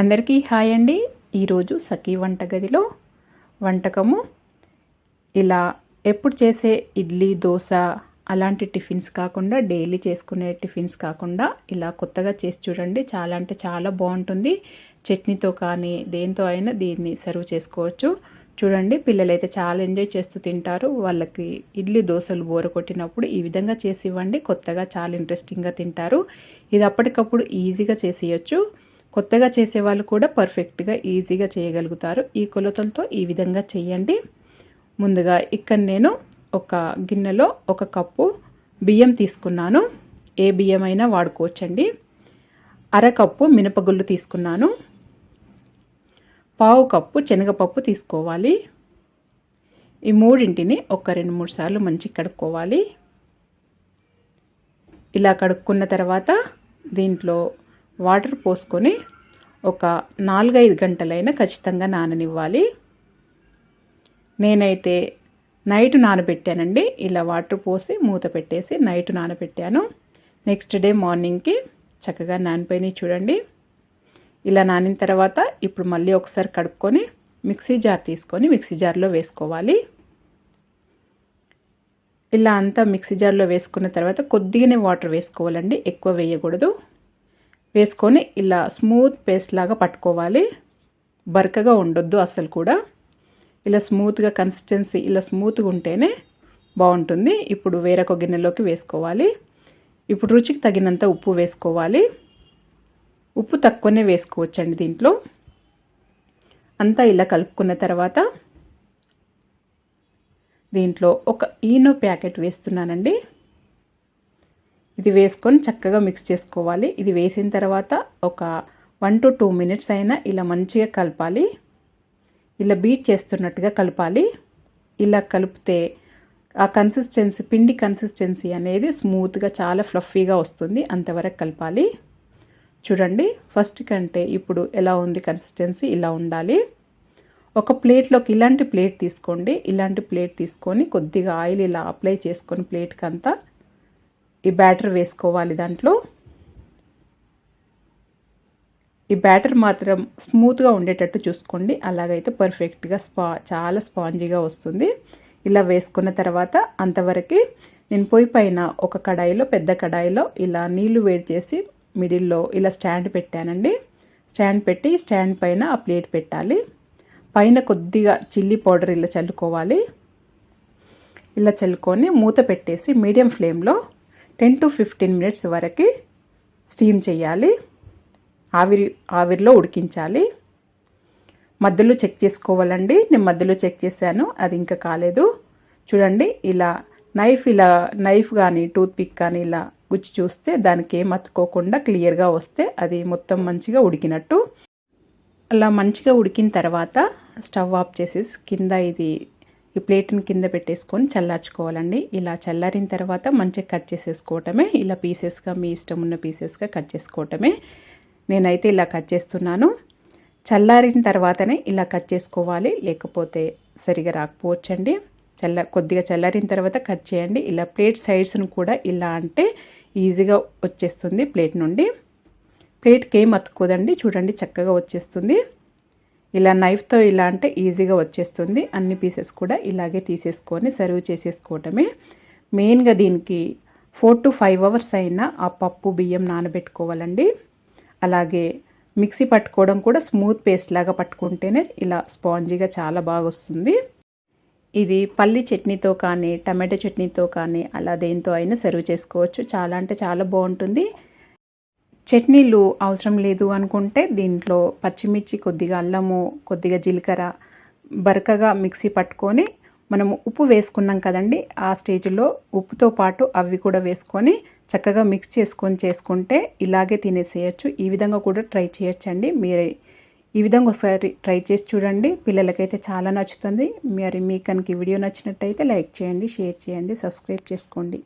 అందరికీ హాయ్ అండి. ఈరోజు సఖీ వంటగదిలో వంటకము. ఇలా ఎప్పుడు చేసే ఇడ్లీ దోశ అలాంటి టిఫిన్స్ కాకుండా డైలీ చేసుకునే టిఫిన్స్ కాకుండా ఇలా కొత్తగా చేసి చూడండి. చాలా అంటే చాలా బాగుంటుంది. చట్నీతో కానీ దేంతో అయినా దీన్ని సర్వ్ చేసుకోవచ్చు. చూడండి పిల్లలైతే చాలా ఎంజాయ్ చేస్తూ తింటారు. వాళ్ళకి ఇడ్లీ దోశలు బోర కొట్టినప్పుడు ఈ విధంగా చేసి ఇవ్వండి. కొత్తగా చాలా ఇంట్రెస్టింగ్గా తింటారు. ఇది అప్పటికప్పుడు ఈజీగా చేసేయచ్చు. కొత్తగా చేసేవాళ్ళు కూడా పర్ఫెక్ట్గా ఈజీగా చేయగలుగుతారు. ఈ కొలతలతో ఈ విధంగా చేయండి. ముందుగా ఇక్కడ నేను ఒక గిన్నెలో ఒక కప్పు బియ్యం తీసుకున్నాను. ఏ బియ్యం అయినా వాడుకోవచ్చండి అరకప్పు మినపగుళ్ళు తీసుకున్నాను. పావు కప్పు శనగపప్పు తీసుకోవాలి. ఈ మూడింటిని ఒక రెండు మూడు సార్లు మంచి కడుక్కోవాలి. ఇలా కడుక్కున్న తర్వాత దీంట్లో వాటర్ పోసుకొని ఒక నాలుగైదు గంటలైనా ఖచ్చితంగా నాననివ్వాలి. నేనైతే నైట్ నానబెట్టానండి. ఇలా వాటర్ పోసి మూత పెట్టేసి నైట్ నానబెట్టాను. నెక్స్ట్ డే మార్నింగ్కి చక్కగా నానిపోయినాయి చూడండి. ఇలా నానిన తర్వాత ఇప్పుడు మళ్ళీ ఒకసారి కడుక్కొని మిక్సీ జార్ తీసుకొని మిక్సీ జార్లో వేసుకోవాలి. ఇలా అంతా మిక్సీ జార్లో వేసుకున్న తర్వాత కొద్దిగానే వాటర్ వేసుకోవాలండి. ఎక్కువ వేయకూడదు. వేసుకొని ఇలా స్మూత్ పేస్ట్ లాగా పట్టుకోవాలి. బరకగా ఉండొద్దు అసలు కూడా. ఇలా స్మూత్గా కన్సిస్టెన్సీ ఇలా స్మూత్గా ఉంటేనే బాగుంటుంది. ఇప్పుడు వేరొక గిన్నెలోకి వేసుకోవాలి. ఇప్పుడు రుచికి తగినంత ఉప్పు వేసుకోవాలి. ఉప్పు తక్కువనే వేసుకోవచ్చండి దీంట్లో. అంతా ఇలా కలుపుకున్న తర్వాత దీంట్లో ఒక ఈనో ప్యాకెట్ వేస్తున్నానండి. ఇది వేసుకొని చక్కగా మిక్స్ చేసుకోవాలి. ఇది వేసిన తర్వాత ఒక వన్ టు టూ మినిట్స్ అయినా ఇలా మంచిగా కలపాలి. ఇలా బీట్ చేస్తున్నట్టుగా కలపాలి. ఇలా కలిపితే ఆ కన్సిస్టెన్సీ పిండి కన్సిస్టెన్సీ అనేది స్మూత్గా చాలా ఫ్లఫీగా వస్తుంది. అంతవరకు కలపాలి. చూడండి ఫస్ట్ కంటే ఇప్పుడు ఎలా ఉంది కన్సిస్టెన్సీ ఇలా ఉండాలి. ఒక ప్లేట్లోకి ఇలాంటి ప్లేట్ తీసుకోండి. ఇలాంటి ప్లేట్ తీసుకొని కొద్దిగా ఆయిల్ ఇలా అప్లై చేసుకొని ప్లేట్కి అంతా ఈ బ్యాటర్ వేసుకోవాలి దాంట్లో. ఈ బ్యాటర్ మాత్రం స్మూత్గా ఉండేటట్టు చూసుకోండి. అలాగైతే పర్ఫెక్ట్గా స్పా చాలా స్పాంజీగా వస్తుంది. ఇలా వేసుకున్న తర్వాత అంతవరకు నేను పొయ్యి పైన ఒక కడాయిలో పెద్ద కడాయిలో ఇలా నీళ్ళు వేడి చేసి మిడిల్లో ఇలా స్టాండ్ పెట్టానండి. స్టాండ్ పెట్టి స్టాండ్ పైన ఆ ప్లేట్ పెట్టాలి. పైన కొద్దిగా చిల్లీ పౌడర్ ఇలా చల్లుకోవాలి. ఇలా చల్లుకొని మూత పెట్టేసి మీడియం ఫ్లేమ్లో టెన్ టు ఫిఫ్టీన్ మినిట్స్ వరకు స్టీమ్ చేయాలి. ఆవిరి ఆవిరిలో ఉడికించాలి. మధ్యలో చెక్ చేసుకోవాలండి. నేను మధ్యలో చెక్ చేశాను అది ఇంకా కాలేదు. చూడండి ఇలా నైఫ్ ఇలా నైఫ్ కానీ టూత్ పిక్ కానీ ఇలా గుచ్చి చూస్తే దానికి ఏం అతుకోకుండా క్లియర్గా వస్తే అది మొత్తం మంచిగా ఉడికినట్టు. అలా మంచిగా ఉడికిన తర్వాత స్టవ్ ఆఫ్ చేసేసి కింద ఇది ఈ ప్లేట్ని కింద పెట్టేసుకొని చల్లార్చుకోవాలండి. ఇలా చల్లారిన తర్వాత మంచిగా కట్ చేసేసుకోవటమే ఇలా పీసెస్గా మీ ఇష్టం ఉన్న పీసెస్గా కట్ చేసుకోవటమే. నేనైతే ఇలా కట్ చేస్తున్నాను. చల్లారిన తర్వాతనే ఇలా కట్ చేసుకోవాలి లేకపోతే సరిగా రాకపోవచ్చండి. చల్ల కొద్దిగా చల్లారిన తర్వాత కట్ చేయండి. ఇలా ప్లేట్ సైడ్స్ను కూడా ఇలా అంటే ఈజీగా వచ్చేస్తుంది ప్లేట్ నుండి. ప్లేట్కి ఏం అతుక్కోదండి చూడండి చక్కగా వచ్చేస్తుంది. ఇలా నైఫ్తో ఇలా అంటే ఈజీగా వచ్చేస్తుంది. అన్ని పీసెస్ కూడా ఇలాగే తీసేసుకొని సర్వ్ చేసేసుకోవటమే. మెయిన్గా దీనికి ఫోర్ టు ఫైవ్ అవర్స్ అయినా ఆ పప్పు బియ్యం నానబెట్టుకోవాలండి. అలాగే మిక్సీ పట్టుకోవడం కూడా స్మూత్ పేస్ట్ లాగా పట్టుకుంటేనే ఇలా స్పాంజీగా చాలా బాగా వస్తుంది. ఇది పల్లి చట్నీతో కానీ టమాటో చట్నీతో కానీ అలా దేంతో అయినా సర్వ్ చేసుకోవచ్చు. చాలా అంటే చాలా బాగుంటుంది. చట్నీలు అవసరం లేదు అనుకుంటే దీంట్లో పచ్చిమిర్చి కొద్దిగా అల్లము కొద్దిగా జీలకర్ర బరకగా మిక్సీ పట్టుకొని మనము ఉప్పు వేసుకున్నాం కదండి ఆ స్టేజ్లో ఉప్పుతో పాటు అవి కూడా వేసుకొని చక్కగా మిక్స్ చేసుకొని చేసుకుంటే ఇలాగే తినేసేయచ్చు. ఈ విధంగా కూడా ట్రై చేయొచ్చండి. మీరే ఈ విధంగా ఒకసారి ట్రై చేసి చూడండి. పిల్లలకైతే చాలా నచ్చుతుంది. మరి మీకు కనుక ఈ వీడియో నచ్చినట్టయితే లైక్ చేయండి షేర్ చేయండి సబ్స్క్రైబ్ చేసుకోండి.